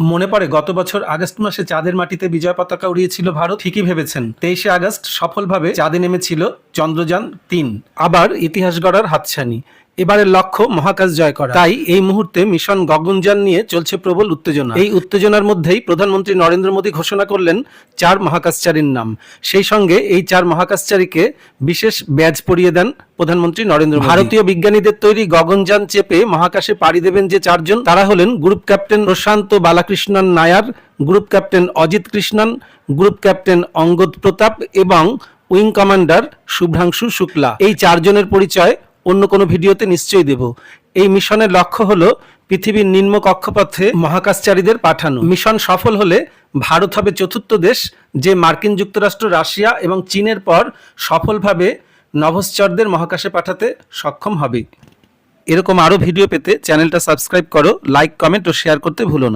মনে পড়ে, গত বছর আগস্ট মাসে চাঁদের মাটিতে বিজয় পতাকা উড়িয়েছিল ভারত। ঠিকই ভেবেছেন। তেইশে আগস্ট সফলভাবে চাঁদে নেমেছিল চন্দ্রযান তিন। আবার ইতিহাস গড়ার হাতছানি। এবারের লক্ষ্য মহাকাশ জয় করা। তাই এই মুহূর্তে মিশন গগনযান নিয়ে চলছে প্রবল উত্তেজনা। এই উত্তেজনার মধ্যেই প্রধানমন্ত্রী নরেন্দ্র মোদী ঘোষণা করলেন চার মহাকাশচারীর নাম। সেই সঙ্গে এই চার মহাকাশচারীকে বিশেষ ব্যাজ পরিয়ে দেন প্রধানমন্ত্রী নরেন্দ্র মোদী। ভারতীয় বিজ্ঞানীদের তৈরি গগনযান চেপে মহাকাশে পাড়ি দেবেন যে চারজন তারা হলেন group captain Prashant Balakrishnan Nair group captain Ajit Krishnan group captain Angad Pratap এবং উইং কমান্ডার শুভ্রাংশু শুক্লা। এই চারজনের পরিচয় অন্য কোনো ভিডিওতে নিশ্চয়ই দেব। এই মিশনের লক্ষ্য হলো পৃথিবীর নিম্ন কক্ষপথে মহাকাশচারীদের পাঠানো। মিশন সফল হলে ভারত হবে চতুর্থ দেশ, যে মার্কিন যুক্তরাষ্ট্র, রাশিয়া এবং চীনের পর সফলভাবে নভশ্চরদের মহাকাশে পাঠাতে সক্ষম হবে। এরকম আরও ভিডিও পেতে চ্যানেলটা সাবস্ক্রাইব করো, লাইক, কমেন্ট ও শেয়ার করতে ভুলো না।